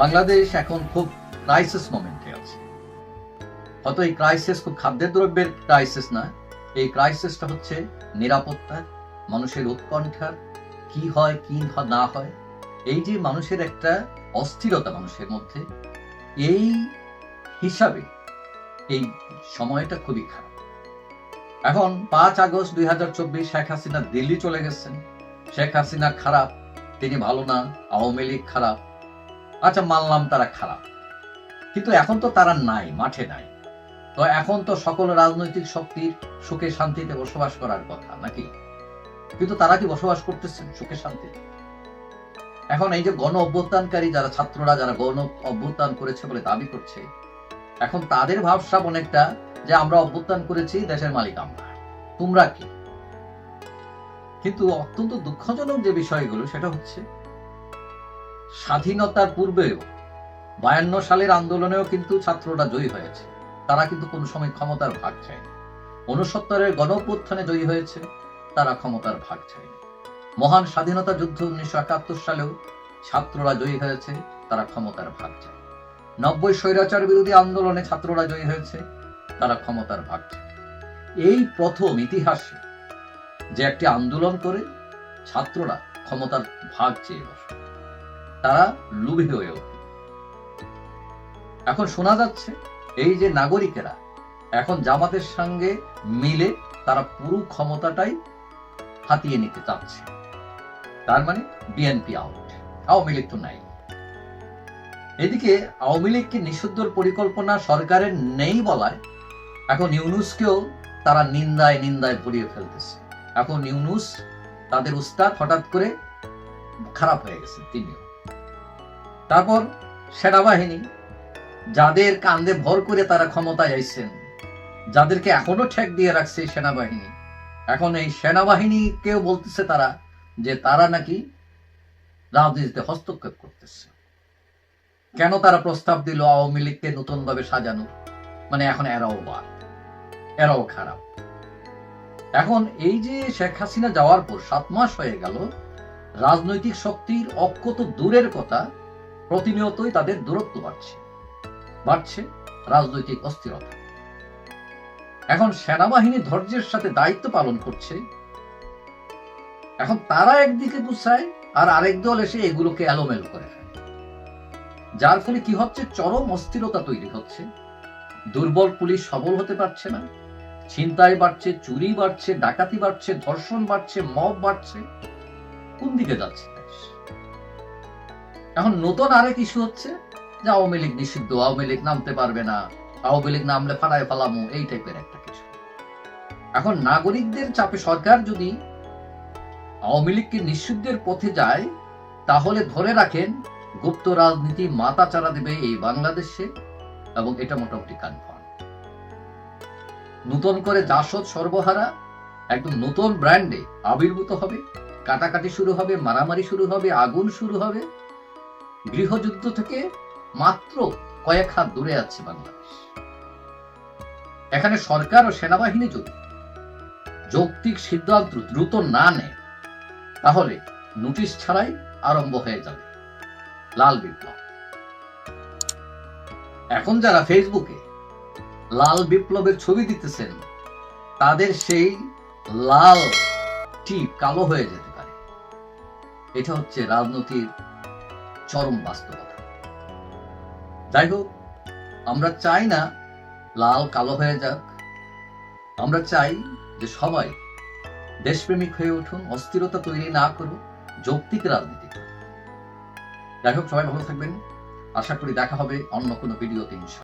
বাংলাদেশ এখন খুব ক্রাইসিস মোমেন্টে আছে। হয়তো এই ক্রাইসিস খুব খাদ্যদ্রব্যের ক্রাইসিস না, এই ক্রাইসিসটা হচ্ছে নিরাপত্তার মানুষের উৎকণ্ঠার কি হয়, কি না হয়, এই যে মানুষের একটা অস্থিরতা মানুষের মধ্যে, এই হিসাবে এই সময়টা খুবই খারাপ। এখন পাঁচ আগস্ট দুই হাজার চব্বিশ শেখ হাসিনা দিল্লি চলে গেছেন। শেখ হাসিনা খারাপ, তিনি ভালো না, আওয়ামী লীগ খারাপ আচ্ছা মানলাম তারা খারাপ। কিন্তু এখন তো তারা নাই, মাঠে নাই। তো এখন তো সকল রাজনৈতিক শক্তির সুখে শান্তিতে বসবাস করার কথা, নাকি? কিন্তু তারা কি বসবাস করতেছেন সুখে শান্তিতে? এখন এই যে গণ অভ্যুত্থানকারী যারা ছাত্ররা, যারা গণ অভ্যুত্থান করেছে বলে দাবি করছে, এখন তাদের ভাবসাব অনেকটা যে আমরা অভ্যুত্থান করেছি, দেশের মালিক আমরা। তোমরা কি? কিন্তু অত্যন্ত দুঃখজনক যে বিষয়গুলো, সেটা হচ্ছে স্বাধীনতার পূর্বেও বায়ান্ন সালের আন্দোলনেও কিন্তু ছাত্ররা জয়ী হয়েছে। তারা কিন্তু কোনো সময় ক্ষমতার ভাগ চায়নি উনসত্তরের গণঅভ্যুত্থানে জয়ী হয়েছে, তারা ক্ষমতার ভাগ চায়নি মহান স্বাধীনতা যুদ্ধ উনিশশো একাত্তর সালেও ছাত্ররা জয়ী হয়েছে, তারা ক্ষমতার ভাগ চায়। নব্বই স্বৈরাচার বিরোধী আন্দোলনে ছাত্ররা জয়ী হয়েছে, তারা ক্ষমতার ভাগ চায়। এই প্রথম ইতিহাসে যে একটি আন্দোলন করে ছাত্ররা ক্ষমতার ভাগ চেয়ে বসে। তারা লুভে হয়ে ওঠে। এখন শোনা যাচ্ছে, এই যে নাগরিকেরা, এখন জামাতের সঙ্গে মিলে তারা পুরো ক্ষমতাটাই হাতিয়ে নিতে চাচ্ছে। তার মানে বিএনপি আউট আওয়ামী লীগ তো নাই। এদিকে আওয়ামী লীগকে নিষিদ্ধর পরিকল্পনা সরকারের নেই বলায় এখন ইউনুসকেও তারা নিন্দায় নিন্দায় ভরিয়ে ফেলতেছে। এখন ইউনুস, তাদের উস্তাদ হঠাৎ করে খারাপ হয়ে গেছে, তিনিও। তারপর সেনাবাহিনী যাদের কান্দে ভর করে তারা ক্ষমতায় আইছেন, যাদেরকে এখনও ঠেক দিয়ে রাখছে সেনাবাহিনী। এখন এই সেনাবাহিনীকেও বলতেছে তারা যে তারা নাকি রাজনীতিতে হস্তক্ষেপ করতেছে। কেন তারা প্রস্তাব দিল আওয়ামী লীগকে নতুন ভাবে সাজানো মানে এখন এরাও বাদ এরাও খারাপ। এখন এই যে শেখ হাসিনা যাওয়ার পর সাত মাস হয়ে গেল, রাজনৈতিক শক্তির অক্ষত দূরের কথা প্রতিনিয়তই তাদের দূরত্ব বাড়ছে। বাড়ছে রাজনৈতিক অস্থিরতা। এখন সেনাবাহিনী ধৈর্যের সাথে দায়িত্ব পালন করছে। এখন তারা একদিকে গুছায় আর আরেক দল এসে এগুলোকে এলোমেলো করে যার ফলে কি হচ্ছে? চরম অস্থিরতা তৈরি হচ্ছে। দুর্বল পুলিশ সবল হতে পারছে না। ছিনতাই বাড়ছে, চুরি বাড়ছে, ডাকাতি বাড়ছে, ধর্ষণ বাড়ছে, মব বাড়ছে। কোন দিকে যাচ্ছে? এখন নতুন আরেক ইস্যু হচ্ছে? যে আওয়ামী লীগ নিষিদ্ধ, আওয়ামী লীগ নামতে পারবে না, আওয়ামী লীগ নামলে ফাড়ায় ফালামো, এই টাইপের একটা কিছু। এখন নাগরিকদের চাপে সরকার যদি আওয়ামী লীগকে নিষিদ্ধের পথে যায়, তাহলে ধরে রাখেন গুপ্ত রাজনীতি মাথা চারা দেবে এই বাংলাদেশে, এবং এটা মোটামুটি কনফার্ম নতুন করে জাসদ সর্বহারা একদম নতুন ব্র্যান্ডে আবির্ভূত হবে, কাটাকাটি শুরু হবে, মারামারি শুরু হবে, আগুন শুরু হবে গৃহযুদ্ধ থেকে মাত্র কয়েক হাত দূরে আছে বাংলাদেশ। এখানে সরকার ও সেনাবাহিনী যদি যৌক্তিক সিদ্ধান্ত দ্রুত না নেয়, তাহলে নোটিশ ছাড়াই আরম্ভ হয়ে যাবে লাল বিপ্লব। এখন যারা ফেসবুকে লাল বিপ্লবের ছবি দিতেছেন, তাদের সেই লাল টি কালো হয়ে যেতে পারে। এটা হচ্ছে রাজনীতির চরম বাস্তবতা। যাই হোক আমরা চাই না লাল কালো হয়ে যাক। আমরা চাই যে সবাই দেশপ্রেমিক হয়ে উঠুন, অস্থিরতা তৈরি না করুন, যৌক্তিক রাজনীতি যাই হোক সবাই ভালো থাকবেন। আশা করি দেখা হবে অন্য কোনো ভিডিওতে, ইনশাআল্লাহ।